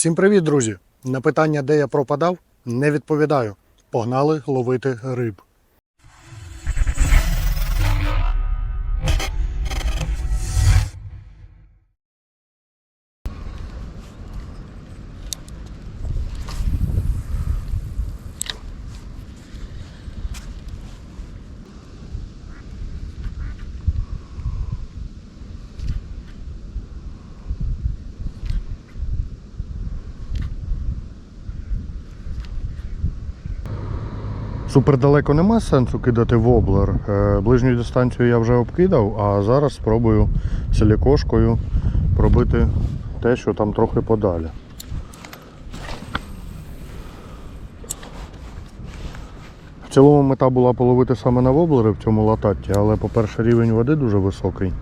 Всім привіт, друзі! На питання, де я пропадав, не відповідаю. Погнали ловити риб. Супер далеко нема сенсу кидати воблер. Е, Ближню дистанцію я вже обкидав, а зараз спробую силікошкою пробити те, що там трохи подалі. В цілому мета була половити саме на воблери в цьому лататті, але, по-перше, рівень води дуже високий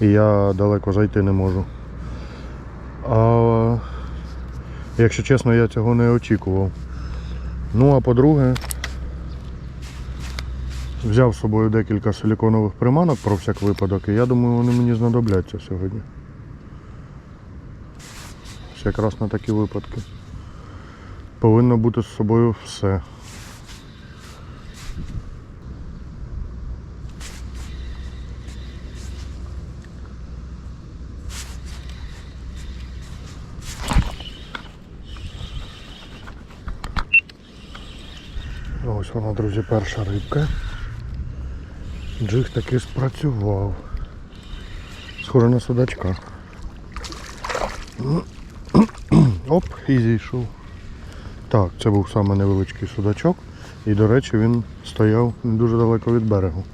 і я далеко зайти не можу. А, якщо чесно, я цього не очікував. Ну а по-друге, Взяв з собою декілька силіконових приманок про всяк випадок, і я думаю, вони мені знадобляться сьогодні. Якраз на такі випадки. Повинно бути з собою все. Ось вона, друзі, перша рибка. Джиг таки спрацював. Схоже на судачка. Оп, і зійшов. Так, це був саме невеличкий судачок. І, до речі, він стояв не дуже далеко від берегу.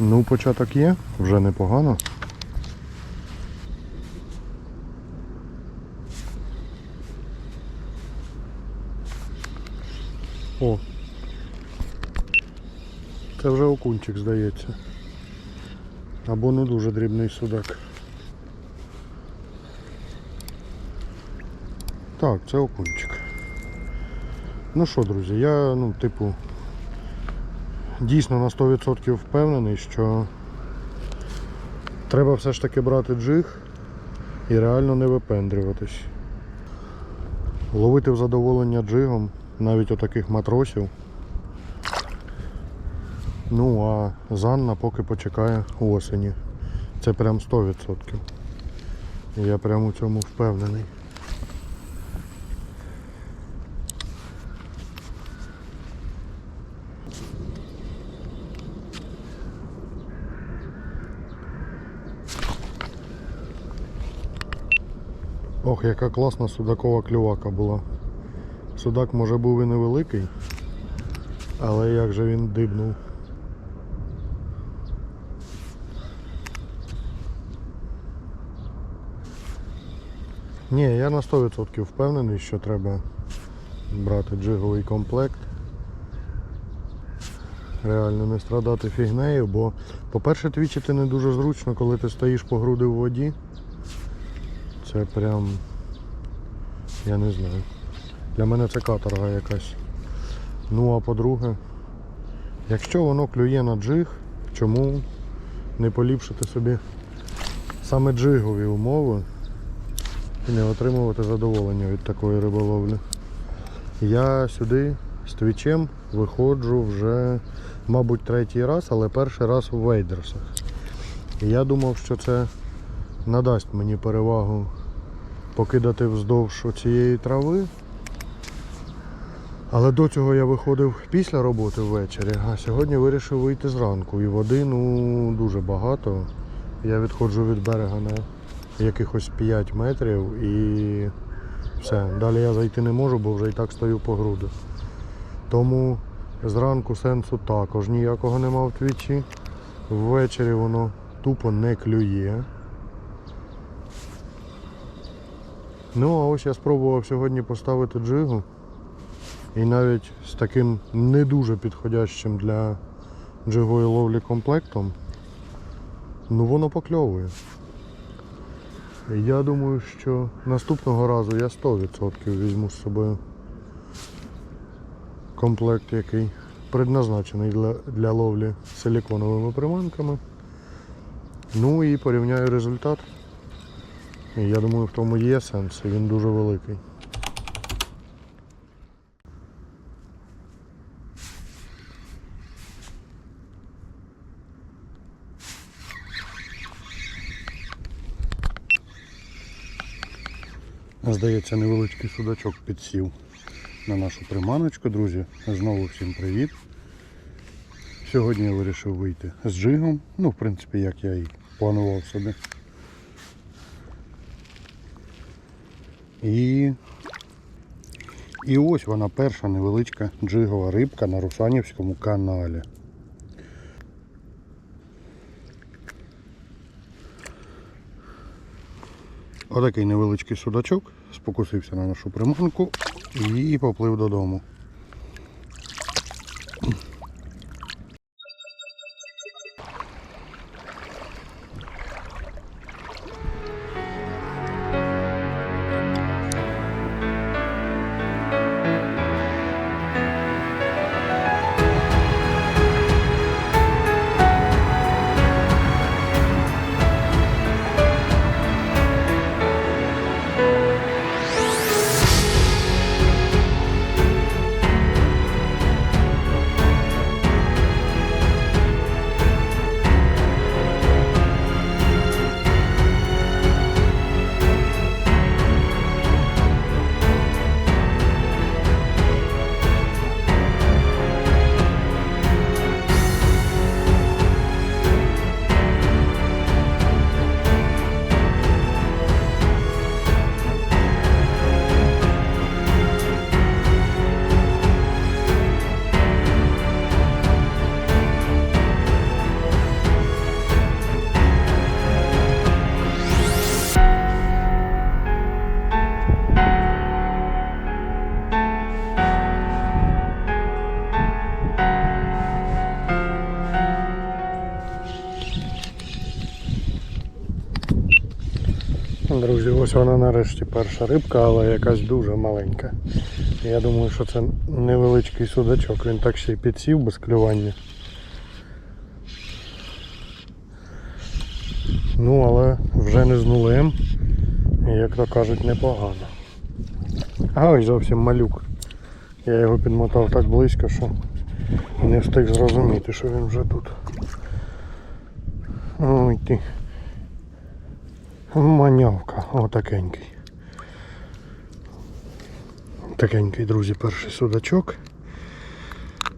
Ну, початок є, вже непогано. Вже окунчик, здається. Або не дуже дрібний судак. Так, це окунчик. Ну що, друзі, я, ну, типу, дійсно на 100% впевнений, що треба все ж таки брати джиг і реально не випендрюватись. Ловити в задоволення джигом, навіть отаких матросів. Ну а Занна поки почекає осені. Це прям 100%. Я прям у цьому впевнений. Ох, яка класна судакова клювака була. Судак може був і невеликий, але як же він дибнув. Ні, я на 100% впевнений, що треба брати джиговий комплект. Реально не страдати фігнею, бо, по-перше, твічити не дуже зручно, коли ти стоїш по груди в воді. Це прям, я не знаю. Для мене це каторга якась. Ну а по-друге, якщо воно клює на джиг, чому не поліпшити собі саме джигові умови і не отримувати задоволення від такої риболовлі. Я сюди з твічем виходжу вже, мабуть, третій раз, але перший раз у вейдерсах. Я думав, що це надасть мені перевагу покидати вздовж цієї трави. Але до цього я виходив після роботи ввечері, а сьогодні вирішив вийти зранку. І води ну, дуже багато. Я відходжу від берега на якихось 5 метрів і все. Далі я зайти не можу, бо вже і так стою по груди. Тому зранку сенсу також ніякого нема в твічі. Ввечері воно тупо не клює. Ну, а ось я спробував сьогодні поставити джигу. І навіть з таким не дуже підходящим для джигової ловлі комплектом, ну воно покльовує. Я думаю, що наступного разу я 100% візьму з собою комплект, який предназначений для, для ловлі силіконовими приманками. Ну і порівняю результат. Я думаю, в тому є сенс, він дуже великий. Здається, невеличкий судачок підсів на нашу приманочку, друзі. Знову всім привіт. Сьогодні я вирішив вийти з джигом. Ну, в принципі, як я і планував собі. І, і ось вона перша невеличка джигова рибка на Русанівському каналі. Отакий невеличкий судачок спокусився на нашу приманку і поплив додому. Друзі, ось вона нарешті перша рибка, але якась дуже маленька. Я думаю, що це невеличкий судачок, він так ще й підсів без клювання. Ну, але вже не з нулем. Як то кажуть, непогано. А ось зовсім малюк. Я його підмотав так близько, що не встиг зрозуміти, що він вже тут. Ой ти. Манявка, отакенький. Такенький, друзі, перший судачок.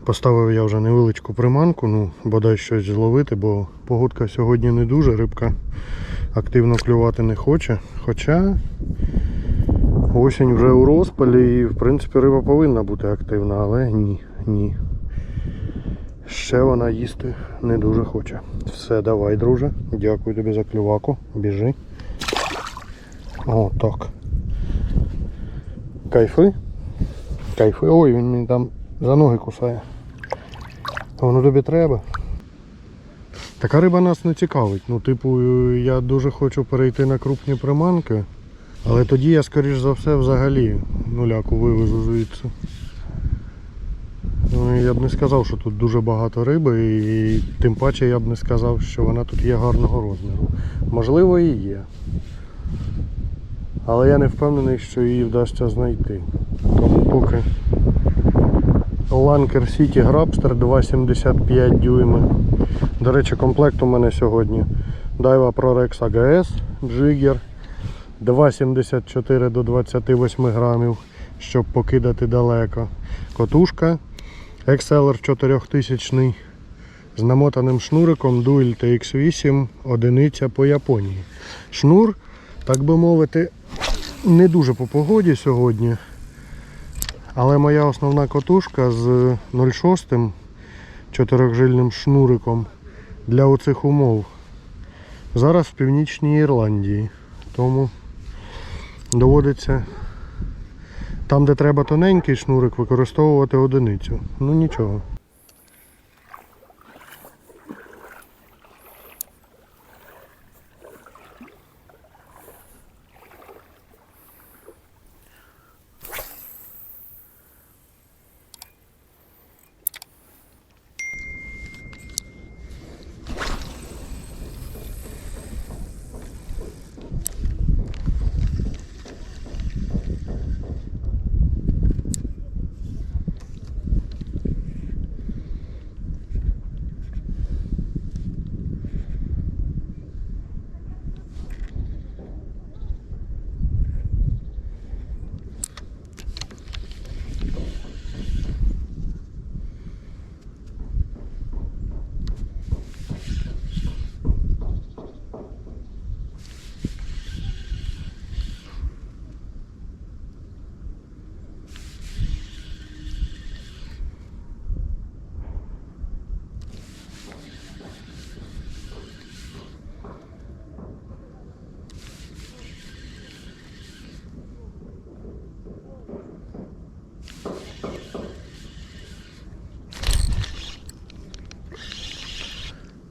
Поставив я вже невеличку приманку, ну, бодай щось зловити, бо погодка сьогодні не дуже, рибка активно клювати не хоче. Хоча осінь вже у розпалі і в принципі риба повинна бути активна, але ні, ні. Ще вона їсти не дуже хоче. Все, давай, друже. Дякую тобі за клюваку. Біжи. О, так. Кайфи. Кайфи. Ой, він мені там за ноги кусає. Воно тобі треба. Така риба нас не цікавить. Ну, типу, я дуже хочу перейти на крупні приманки, але тоді я, скоріш за все, взагалі нуляку вивезу звідси. Ну, я б не сказав, що тут дуже багато риби, і тим паче я б не сказав, що вона тут є гарного розміру. Можливо, і є. Але я не впевнений, що її вдасться знайти. Тому поки Lanker City Grabster 2,75 дюйми. До речі, комплект у мене сьогодні Daiwa ProRex AGS Jigger 2,74 до 28 грамів, щоб покидати далеко. Котушка XLR 4000 з намотаним шнуриком Dual TX8 одиниця по Японії. Шнур, так би мовити, не дуже по погоді сьогодні. Але моя основна котушка з 0,6 чотирьохжильним шнуриком для оцих умов. Зараз в північній Ірландії. Тому доводиться там, де треба тоненький шнурик, використовувати одиницю. Ну нічого.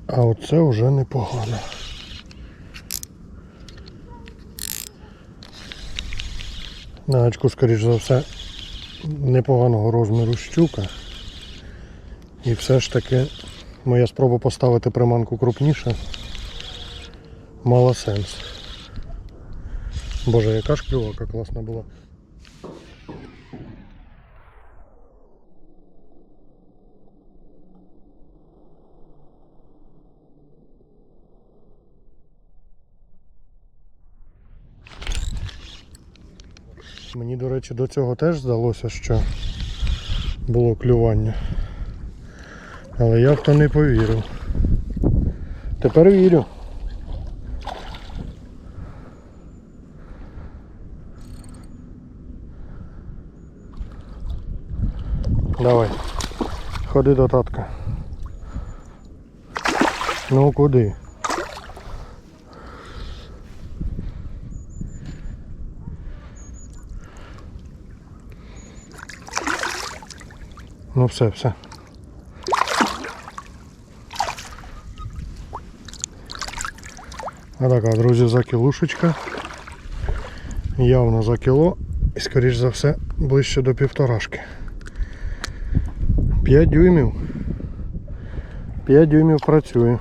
А оце вже непогано. На очку, скоріш за все, непоганого розміру щука. І все ж таки моя спроба поставити приманку крупніше мала сенс. Боже, яка ж клювака класна була. Мені, до речі, до цього теж здалося, що було клювання. Але я в то не повірив. Тепер вірю. Давай. Ходи до татка. Ну куди? Ну все, все. А така, друзі, за кілушечка. Явно за кіло і скоріш за все ближче до півторашки. 5 дюймів. 5 дюймів працює.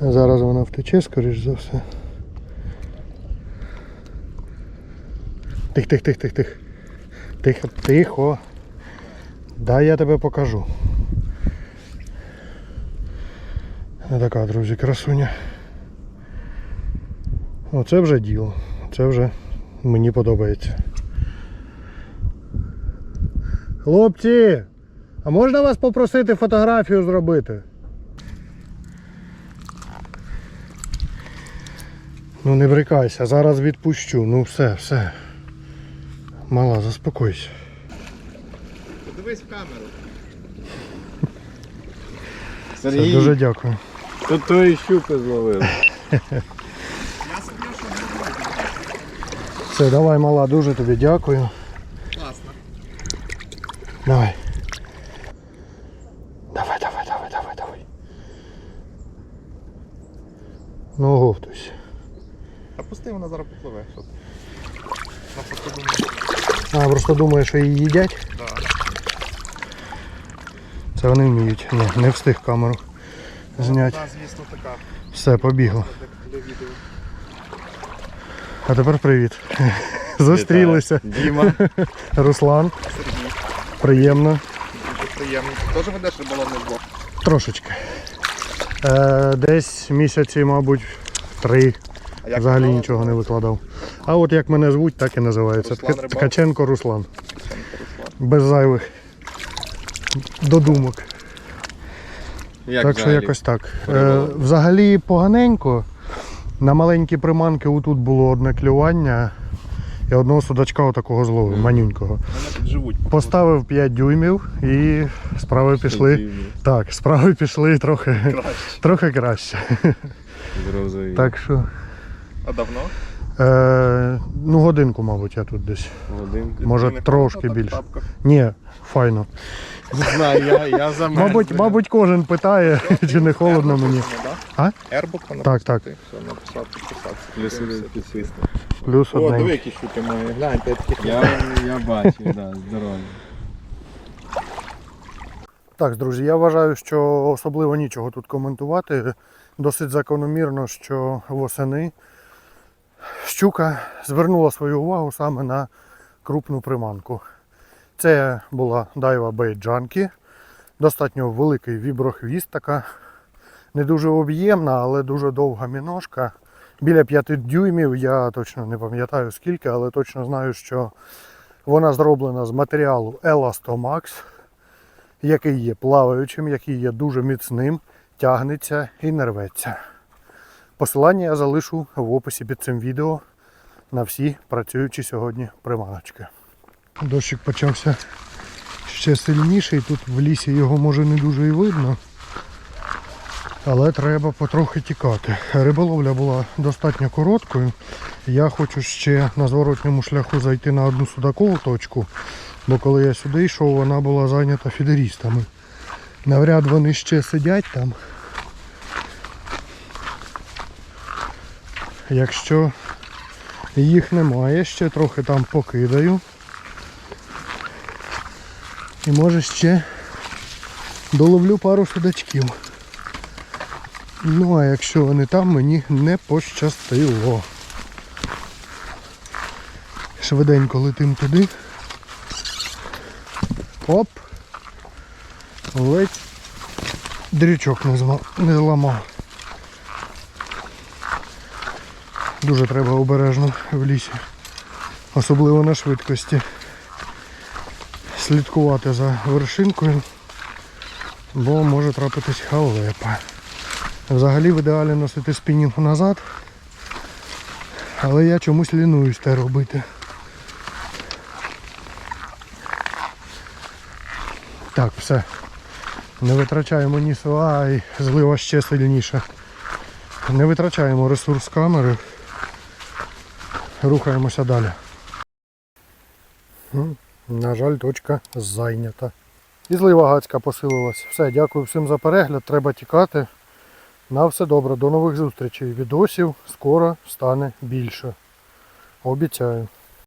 Зараз вона втече, скоріш за все. Тих, тих, тих, тих, тих. Тихо, тихо. Дай я тебе покажу. Ось така, друзі, красуня. Оце вже діло. Це вже мені подобається. Хлопці, а можна вас попросити фотографію зробити? Ну не брикайся, зараз відпущу. Ну все, все. Мала, заспокойся. Подивись в камеру. Все, Сергій, дуже дякую. тут тої щуки зловили. Все, давай, мала, дуже тобі дякую. Класно. Давай. Давай, давай, давай, давай, давай. Ну, оговтуйся. А пусти, вона зараз попливе. Що ти? Вона просто думає, А, просто думаю, що її їдять. да. Це вони вміють. Ні, не встиг камеру зняти. Вона, звісно, така. Все, побігло. Для відео. А тепер привіт. Зустрілися. Діма, Руслан, Сергій. приємно. Дуже приємно. Ти теж ведеш риболовний блог? Трошечки. Е, десь місяці, мабуть, три. А як Взагалі нічого не викладав. А от як мене звуть, так і називається. Руслан Ткаченко Руслан. Без зайвих додумок. Як так що якось так. Е, взагалі поганенько. На маленькі приманки отут було одне клювання. І одного судачка отакого зловив, манюнького. Поставив 5 дюймів і справи пішли. Так, справи пішли трохи, Краще. трохи краще. Так що. А давно? Е, ну, годинку, мабуть, я тут десь. Годинку. Може, Ти трошки більше. Ні, файно. Не знаю, я, я за Мабуть, мабуть, кожен питає, чи не холодно мені. А? Ербук вона Так, так. Все, написав, підписався. Плюс один. Плюс О, диви, одне. які щуки має. Гляньте, я таких Я, я бачу, да, здорово. Так, друзі, я вважаю, що особливо нічого тут коментувати. Досить закономірно, що восени щука звернула свою увагу саме на крупну приманку. Це була Bait Junkie. Достатньо великий віброхвіст, така не дуже об'ємна, але дуже довга міножка. Біля 5 дюймів, я точно не пам'ятаю скільки, але точно знаю, що вона зроблена з матеріалу Elastomax який є плаваючим, який є дуже міцним, тягнеться і не рветься. Посилання я залишу в описі під цим відео на всі працюючі сьогодні приманочки. Дощик почався ще сильніший, тут в лісі його може не дуже і видно. Але треба потрохи тікати. Риболовля була достатньо короткою. Я хочу ще на зворотньому шляху зайти на одну судакову точку, бо коли я сюди йшов, вона була зайнята фідерістами. Навряд вони ще сидять там. Якщо їх немає, ще трохи там покидаю. І може ще доловлю пару судачків. Ну а якщо вони там, мені не пощастило. Швиденько летим туди. Оп. Ледь дрючок не, зламав. Дуже треба обережно в лісі. Особливо на швидкості. Слідкувати за вершинкою, бо може трапитись халепа. Взагалі в ідеалі носити спінінг назад, але я чомусь лінуюсь те робити. Так, все. Не витрачаємо ні сила і злива ще сильніше. Не витрачаємо ресурс камери. Рухаємося далі. На жаль, точка зайнята. І злива гацька посилилась. Все, дякую всім за перегляд. Треба тікати. На все добре, до нових зустрічей. Відосів скоро стане більше. Обіцяю.